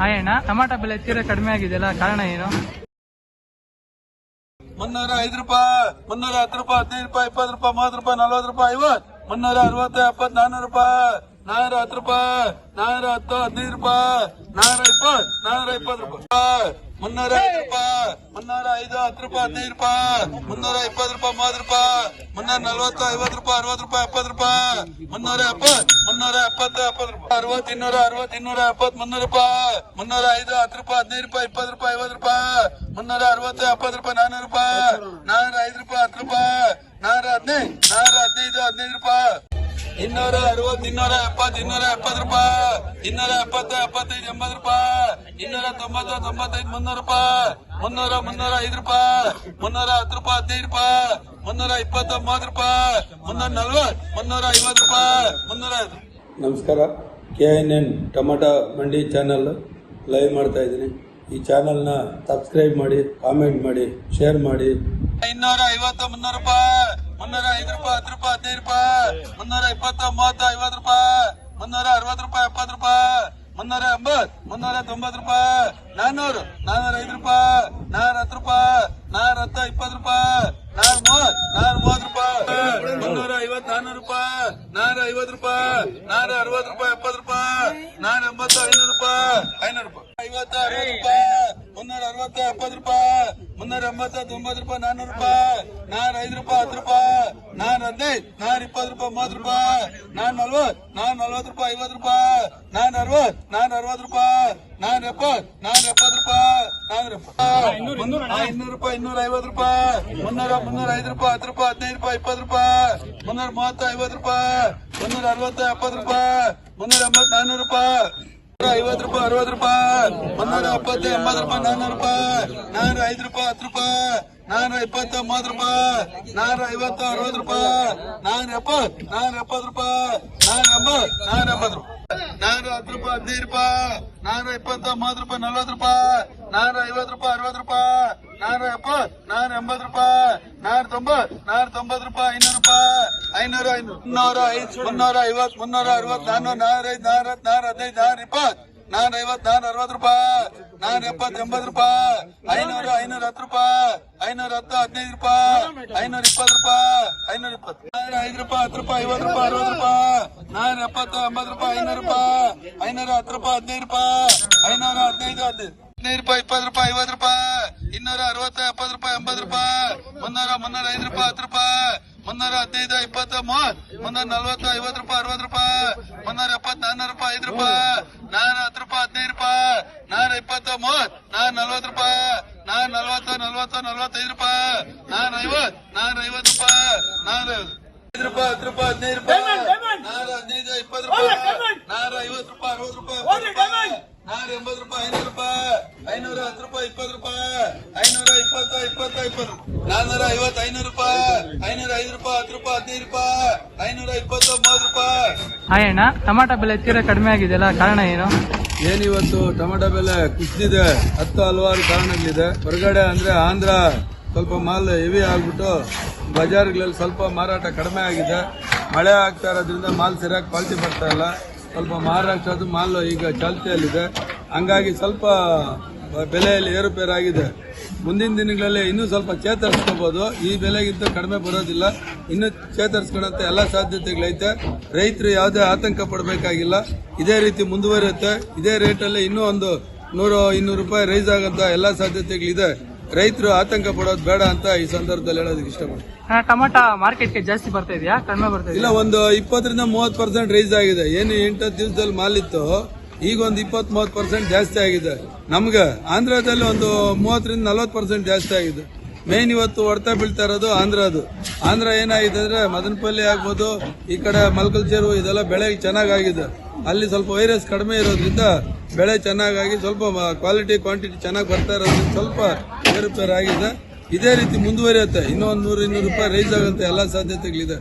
Hi tomato ಬೆಲೆ ತೀರಾ ಕಡಿಮೆ ಆಗಿದೆಯಲ್ಲ, ಕಾರಣ ಏನು? ಮುನ್ನೂರ ಐದು ರೂಪಾಯಿ, ಮುನ್ನೂರ ಹತ್ತು ರೂಪಾಯಿ, ಹದಿನೈದು ರೂಪಾಯಿ, ಇಪ್ಪತ್ತು ರೂಪಾಯಿ, ಮೂವತ್ತು ರೂಪಾಯಿ, ನಲ್ವತ್ತು ರೂಪಾಯಿ, ಐವತ್ತು. ಮುನ್ನೂರ ಅರವತ್ತು, ಎಪ್ಪತ್ತು, ನಾನೂರು ರೂಪಾಯಿ, ನಾನೂರ ಹತ್ತು ರೂಪಾಯಿ, ನಾನೂರ ಹತ್ತು, ಹದಿನೈದು ರೂಪಾಯಿ, ನಾನೂರ ಇಪ್ಪತ್ತು ನಾನೂರ ಇಪ್ಪತ್ತು ರೂಪಾಯಿ. ಮುನ್ನೂರ ಐದು ರೂಪಾಯಿ, ಮುನ್ನೂರ ಐದು, ಹತ್ತು ರೂಪಾಯಿ, ಹದಿನೈದು ರೂಪಾಯಿ, ಮುನ್ನೂರ ಇಪ್ಪತ್ತು ರೂಪಾಯಿ, ಮೂವತ್ತು ರೂಪಾಯಿ, ಮುನ್ನೂರ ನಲ್ವತ್ತು, ಐವತ್ತು ರೂಪಾಯಿ, ಅರವತ್ತು ರೂಪಾಯಿ, ಎಪ್ಪತ್ತು ರೂಪಾಯಿ, ಮುನ್ನೂರ ಎಪ್ಪತ್ತು ಮುನ್ನೂರ ಎಪ್ಪತ್ತು ಎಪ್ಪತ್ತು ರೂಪಾಯಿ, ಅರವತ್ತು ಇನ್ನೂರ ಅರವತ್ತು ಇನ್ನೂರ ಎಪ್ಪತ್ತು, ಮುನ್ನೂರು ರೂಪಾಯಿ, ಮುನ್ನೂರ ಐದು, ಹತ್ತು ರೂಪಾಯಿ, ಹದಿನೈದು ರೂಪಾಯಿ, ಇಪ್ಪತ್ತು ರೂಪಾಯಿ, ಐವತ್ತು ರೂಪಾಯಿ, ಮುನ್ನೂರ ಅರವತ್ತು, ಎಪ್ಪತ್ತು ರೂಪಾಯಿ, ನಾನೂರು ರೂಪಾಯಿ, ನಾನೂರ ಐದು ರೂಪಾಯಿ, ಹತ್ತು ರೂಪಾಯಿ, ನಾನೂರ ಹದಿನೈದು ನಾನೂರ ಹದಿನೈದು ಹದಿನೈದು ರೂಪಾಯಿ, ಇನ್ನೂರ ಅರವತ್ತು, ಇನ್ನೂರ ಎಪ್ಪತ್ತು ಇನ್ನೂರ ಎಪ್ಪತ್ತು ರೂಪಾಯಿ, ಇನ್ನೂರ ಎಪ್ಪತ್ತು, ಎಪ್ಪತ್ತೈದು, ಎಂಬತ್ತು ರೂಪಾಯಿ ಇನ್ನೂರ ತೊಂಬತ್ತು ತೊಂಬತ್ತೈದು ಮುನ್ನೂರು ರೂಪಾಯಿ. ಮುನ್ನೂರ ಮುನ್ನೂರ ಐದು ರೂಪಾಯಿ. ಮುನ್ನೂರ ಹತ್ತು ರೂಪಾಯಿ ಹದಿನೈದು ರೂಪಾಯಿ. ಮುನ್ನೂರ ಇಪ್ಪತ್ತು ಮೂವತ್ತು ರೂಪಾಯಿ. ಮುನ್ನೂರ ನಲ್ವತ್ತು ಮುನ್ನೂರ ಐವತ್ತು ರೂಪಾಯಿ. ಮುನ್ನೂರ ನಮಸ್ಕಾರ. ಕೆ ಎನ್ ಎನ್ ಟೊಮೆಟೊ ಮಂಡಿ ಚಾನಲ್ ಲೈವ್ ಮಾಡ್ತಾ ಇದ್ದೀನಿ. ಈ ಚಾನಲ್ನ ಸಬ್ಸ್ಕ್ರೈಬ್ ಮಾಡಿ ಕಾಮೆಂಟ್ ಮಾಡಿ ಶೇರ್ ಮಾಡಿ. ಇನ್ನೂರ ಐವತ್ತು ಮುನ್ನೂರು ರೂಪಾಯಿ. ಮುನ್ನೂರ ಐದು ರೂಪಾಯಿ ಹತ್ತು ರೂಪಾಯಿ ಹದಿನೈದು ರೂಪಾಯಿ. ಮುನ್ನೂರ ಇಪ್ಪತ್ತು ಮೂವತ್ತು ಐವತ್ತು ರೂಪಾಯಿ. ಮುನ್ನೂರ ಅರವತ್ತು ರೂಪಾಯಿ ಎಪ್ಪತ್ತು ರೂಪಾಯಿ. ಮುನ್ನೂರ ಎಂಬತ್ತು. ಮುನ್ನೂರ ತೊಂಬತ್ ರೂಪಾಯಿ ನಾನ್ನೂರು ನಾನ್ನೂರ ಐದು ರೂಪಾಯಿ ನಾನ್ನೂರ ಹತ್ತು ರೂಪಾಯಿ ನಾನ್ನೂರ ಹತ್ತು, ಇಪ್ಪತ್ತು ರೂಪಾಯಿ ನಾನ್ನೂರ ರೂಪಾಯಿ ಮುನ್ನೂರ ಐವತ್ತು ನಾನ್ನೂರು ರೂಪಾಯಿ ನಾನ್ನೂರ ಐವತ್ತು ರೂಪಾಯಿ ನಾನ್ನೂರ ಅರವತ್ತು ರೂಪಾಯಿ ಎಪ್ಪತ್ತು ರೂಪಾಯಿ ನಾನ್ನೂರ ಎಂಬತ್ತು ಐನೂರು ರೂಪಾಯಿ ಐನೂರು ರೂಪಾಯಿ ಐವತ್ತು ಅರವತ್ತು ರೂಪಾಯಿ ಮುನ್ನೂರ ಅರವತ್ತು ಎಪ್ಪತ್ತು ರೂಪಾಯಿ ಮುನ್ನೂರ ಎಂಬತ್ತು ತೊಂಬತ್ತು ರೂಪಾಯಿ ನಾನ್ನೂರು ರೂಪಾಯಿ ನಾನ್ ಐದು ರೂಪಾಯಿ ಹತ್ತು ರೂಪಾಯಿ ನಾನ್ ಹದಿನೈದು ನಾನ್ ಇಪ್ಪತ್ತು ರೂಪಾಯಿ ಮೂವತ್ತು ರೂಪಾಯಿ ನಾನ್ ನಲ್ವತ್ತು ನಾನ್ ನಲ್ವತ್ತು ರೂಪಾಯಿ ಐವತ್ತು ರೂಪಾಯಿ ನಾನ್ ಅರವತ್ತು ನಾನ್ ಅರವತ್ತು ರೂಪಾಯಿ ನಾನ್ ಎಪ್ಪತ್ತು ನಾನ್ ಎಪ್ಪತ್ತು ರೂಪಾಯಿ ನಾನ್ ಎಪ್ಪತ್ತು ಇನ್ನೂರು ರೂಪಾಯಿ ಇನ್ನೂರ ಐವತ್ತು ರೂಪಾಯಿ ಮುನ್ನೂರ ಮುನ್ನೂರ ಐದು ರೂಪಾಯಿ ಹತ್ತು ರೂಪಾಯಿ ಹದಿನೈದು ರೂಪಾಯಿ ಇಪ್ಪತ್ತು ರೂಪಾಯಿ ಮುನ್ನೂರ ಮೂವತ್ತು ಐವತ್ತು ರೂಪಾಯಿ ಮುನ್ನೂರ ಅರವತ್ತು ಎಪ್ಪತ್ತು ರೂಪಾಯಿ ಮುನ್ನೂರ ಎಂಬತ್ತು ನಾನ್ನೂರು ರೂಪಾಯಿ ಐವತ್ತು ರೂಪಾಯಿ ಅರವತ್ತು ರೂಪಾಯಿ ಮುನ್ನೂರ ಎಪ್ಪತ್ತು ಎಂಬತ್ತು ರೂಪಾಯಿ ನಾನ್ನೂರು ರೂಪಾಯಿ ನಾನೂರ ಐದು ರೂಪಾಯಿ ಹತ್ತು ರೂಪಾಯಿ ನಾನೂರ ಇಪ್ಪತ್ತು ಮೂವತ್ತು ರೂಪಾಯಿ ನಾನೂರ ಐವತ್ತು ಅರವತ್ತು ರೂಪಾಯಿ ನಾನೂರ ಎಪ್ಪತ್ತು ನಾನೂರ ಎಪ್ಪತ್ತು ರೂಪಾಯಿ ನಾನೂರ ಎಂಬತ್ತು ನಾನೂರ ಎಂಬತ್ತು ರೂಪಾಯಿ ನಾನೂರ ಹತ್ತು ರೂಪಾಯಿ ಹದಿನೈದು ರೂಪಾಯಿ ನಾನೂರ ಇಪ್ಪತ್ತು ಮೂವತ್ತು ರೂಪಾಯಿ ನಲ್ವತ್ತು ರೂಪಾಯಿ ನಾನೂರ ಐವತ್ತು ರೂಪಾಯಿ ಅರವತ್ತು ರೂಪಾಯಿ ನಾನೂರ ಎಪ್ಪತ್ತು ನಾನೂರ ಎಂಬತ್ತು ರೂಪಾಯಿ ನಾನೂರ ತೊಂಬತ್ತು ನಾನೂರ ತೊಂಬತ್ತು ರೂಪಾಯಿ ಐನೂರು ರೂಪಾಯಿ ಐನೂರ ಐನೂರು ಮುನ್ನೂರ ಐದು ಮುನ್ನೂರ ಐವತ್ತು ಮುನ್ನೂರ ಅರವತ್ತು ನಾನ್ನೂರ ನಾನೂರ ಐದು ನಾನೂರ ನಾನೂರ ಹದಿನೈದು ನಾನೂರ ಇಪ್ಪತ್ತು ನಾನ್ ಐವತ್ ನಾನ್ ಅರವತ್ತು ರೂಪಾಯಿ ನಾನ್ ಎಪ್ಪತ್ ಎಂಬತ್ತು ರೂಪಾಯಿ ಐನೂರು ಐನೂರ ಹತ್ತು ರೂಪಾಯಿ ಐನೂರ ಹತ್ತು ಹದಿನೈದು ರೂಪಾಯಿ ಐನೂರ ಇಪ್ಪತ್ತು ರೂಪಾಯಿ ಐನೂರ ಇಪ್ಪತ್ತು ನಾನೂರ ಐದು ರೂಪಾಯಿ ಹತ್ತು ರೂಪಾಯಿ ಐವತ್ತು ರೂಪಾಯಿ ಅರವತ್ತು ರೂಪಾಯಿ ನಾನೂರ ಎಪ್ಪತ್ತು ಎಂಬತ್ತು ರೂಪಾಯಿ ಐನೂರು ರೂಪಾಯಿ ಐನೂರ ಹತ್ತು ರೂಪಾಯಿ ಹದಿನೈದು ರೂಪಾಯಿ ಐನೂರ ಹದಿನೈದು ಹದಿನೈದು ಹದಿನೈದು ರೂಪಾಯಿ ಇಪ್ಪತ್ತು ರೂಪಾಯಿ ಐವತ್ತು ರೂಪಾಯಿ ಇನ್ನೂರ ಅರವತ್ತು ಎಪ್ಪತ್ತು ರೂಪಾಯಿ ಎಂಬತ್ತು ರೂಪಾಯಿ ಮುನ್ನೂರ ಮುನ್ನೂರ ಐದು ರೂಪಾಯಿ ಹತ್ತು ರೂಪಾಯಿ ಮುನ್ನೂರ ಹದಿನೈದು ಇಪ್ಪತ್ತು ಮೂವತ್ತು ಮುನ್ನೂರ ನಲ್ವತ್ತು ಐವತ್ತು ರೂಪಾಯಿ ಅರವತ್ತು ರೂಪಾಯಿ ಮುನ್ನೂರ ಎಪ್ಪತ್ತು ನಾನ್ನೂರು ರೂಪಾಯಿ ಐದು ರೂಪಾಯಿ ನಾನೂರ ಹತ್ತು ರೂಪಾಯಿ ಹದಿನೈದು ರೂಪಾಯಿ ನಾನೂರ ಇಪ್ಪತ್ತು ಮೂವತ್ತು ನಾನ್ ನಲ್ವತ್ತು ರೂಪಾಯಿ ನಾನ್ ನಲ್ವತ್ತು ನಲ್ವತ್ತು ನಲ್ವತ್ತೈದು ರೂಪಾಯಿ ನಾನ್ ಐವತ್ತು ನಾನ್ ಐವತ್ತು ರೂಪಾಯಿ ನಾನ್ ಐದು ರೂಪಾಯಿ ಹತ್ತು ರೂಪಾಯಿ ಹದಿನೈದು ರೂಪಾಯಿ ನಾರ ಹದಿನೈದು ಇಪ್ಪತ್ತು ರೂಪಾಯಿ ನಾರ ಐವತ್ತು ರೂಪಾಯಿ ಅರವತ್ತು ರೂಪಾಯಿ ಎಪ್ಪತ್ತು ರೂಪಾಯಿ ನಾರ ಎಂಬತ್ತು ರೂಪಾಯಿ ಐನೂರು ರೂಪಾಯಿ ಐನೂರ ಹತ್ತು ರೂಪಾಯಿ ಇಪ್ಪತ್ತು ರೂಪಾಯಿ. ಐನೂರ ಇಪ್ಪತ್ತು ಇಪ್ಪತ್ತ ಇಪ್ಪತ್ತು. ನಾನ್ನೂರ ಐವತ್ತು ಐನೂರು ರೂಪಾಯಿ. ಐನೂರ ಐದು ರೂಪಾಯಿ ಹತ್ತು ರೂಪಾಯಿ ಹದಿನೈದು ರೂಪಾಯಿ. ಐನೂರ ಇಪ್ಪತ್ತು ಮೂವತ್ತು ರೂಪಾಯಿ. ಅಣ್ಣ ಟಮಾಟ ಬೆಲೆ ತೀರಾ ಕಡಿಮೆ ಆಗಿದೆಯಲ್ಲ ಕಾರಣ ಏನು? ಏನಿವತ್ತು ಟೊಮೆಟೊ ಬೆಲೆ ಕುಸಿದಿದೆ. ಹತ್ತು ಹಲವಾರು ಕಾರಣಗಳಿದೆ. ಹೊರಗಡೆ ಅಂದ್ರೆ ಆಂಧ್ರ ಸ್ವಲ್ಪ ಮಾಲ್ ಹೆವಿ ಆಗ್ಬಿಟ್ಟು ಬಜಾರ್ಗಳಲ್ಲಿ ಸ್ವಲ್ಪ ಮಾರಾಟ ಕಡಿಮೆ ಆಗಿದೆ. ಮಳೆ ಆಗ್ತಾ ಇರೋದ್ರಿಂದ ಮಾಲ್ ಸರಿಯಾಗಿ ಕ್ವಾಲಿಟಿ ಬರ್ತಾ ಇಲ್ಲ. ಸ್ವಲ್ಪ ಮಹಾರಾಷ್ಟ್ರದ್ದು ಮಾಲ್ ಈಗ ಚಾಲ್ತಿಯಲ್ಲಿದೆ. ಹಂಗಾಗಿ ಸ್ವಲ್ಪ ಬೆಲೆಯಲ್ಲಿ ಏರುಪೇರಾಗಿದೆ. ಮುಂದಿನ ದಿನಗಳಲ್ಲಿ ಇನ್ನೂ ಸ್ವಲ್ಪ ಚೇತರಿಸ್ಕೋಬಹುದು ಈ ಬೆಲೆಗಿಂತ ಕಡಿಮೆ ಬರೋದಿಲ್ಲ. ಇನ್ನೂ ಚೇತರಿಸ್ಕೊಳ್ಳೋಂಥ ಎಲ್ಲ ಸಾಧ್ಯತೆಗಳೈತೆ. ರೈತರು ಯಾವುದೇ ಆತಂಕ ಪಡಬೇಕಾಗಿಲ್ಲ. ಇದೇ ರೀತಿ ಮುಂದುವರಿಯುತ್ತೆ. ಇದೇ ರೇಟಲ್ಲಿ ಇನ್ನೂ ಒಂದು ನೂರು ಇನ್ನೂರು ರೂಪಾಯಿ ರೈಸ್ ಆಗೋಂಥ ಎಲ್ಲ ಸಾಧ್ಯತೆಗಳಿದೆ. ರೈತರು ಆತಂಕ ಪಡೋದು ಬೇಡ ಅಂತ ಈ ಸಂದರ್ಭದಲ್ಲಿ ಹೇಳೋದಕ್ಕೆ ಇಷ್ಟಪಡ್ತೀನಿ. ಟೊಮೆಟೊ ಮಾರ್ಕೆಟ್ಗೆ ಜಾಸ್ತಿ ಬರ್ತಾ ಇದೆಯಾ? ಕಡಿಮೆ ಬರ್ತಾ ಇಲ್ಲ ಒಂದು ಇಪ್ಪತ್ತರಿಂದ ಮೂವತ್ತು ಪರ್ಸೆಂಟ್ ರೈಸ್ ಆಗಿದೆ. ಏನು ಎಂಟತ್ತು ದಿವಸದಲ್ಲಿ ಮಾಲಿತ್ತು ಈಗ ಒಂದು ಇಪ್ಪತ್ತ್ ಮೂವತ್ತು ಪರ್ಸೆಂಟ್ ಜಾಸ್ತಿ ಆಗಿದೆ. ನಮ್ಗೆ ಆಂಧ್ರದಲ್ಲಿ ಒಂದು ಮೂವತ್ತರಿಂದ ನಲ್ವತ್ತು ಪರ್ಸೆಂಟ್ ಜಾಸ್ತಿ ಆಗಿದೆ. ಮೇನ್ ಇವತ್ತು ಹೊಡ್ತಾ ಬೀಳ್ತಾ ಇರೋದು ಆಂಧ್ರದು ಆಂಧ್ರ ಏನಾಗಿದೆ ಅಂದ್ರೆ ಮದನಪಲ್ಲಿ ಆಗ್ಬೋದು, ಈ ಕಡೆ ಮಲ್ಕಲ್ಚೇರು ಇದೆಲ್ಲ ಬೆಳೆ ಚೆನ್ನಾಗಾಗಿದೆ. ಅಲ್ಲಿ ಸ್ವಲ್ಪ ವೈರಸ್ ಕಡಿಮೆ ಇರೋದ್ರಿಂದ ಬೆಳೆ ಚೆನ್ನಾಗಾಗಿ ಸ್ವಲ್ಪ ಕ್ವಾಲಿಟಿ ಕ್ವಾಂಟಿಟಿ ಚೆನ್ನಾಗಿ ಬರ್ತಾ ಇರೋದ್ರಿಂದ ಸ್ವಲ್ಪ ಏರುಪೇರು ಆಗಿದೆ ಇದೇ ರೀತಿ ಮುಂದುವರಿಯುತ್ತೆ. ಇನ್ನೊಂದು ನೂರು, ಇನ್ನೂರು ರೂಪಾಯಿ ರೈಸ್ ಆಗುತ್ತೆ ಎಲ್ಲ ಸಾಧ್ಯತೆಗಳಿದೆ.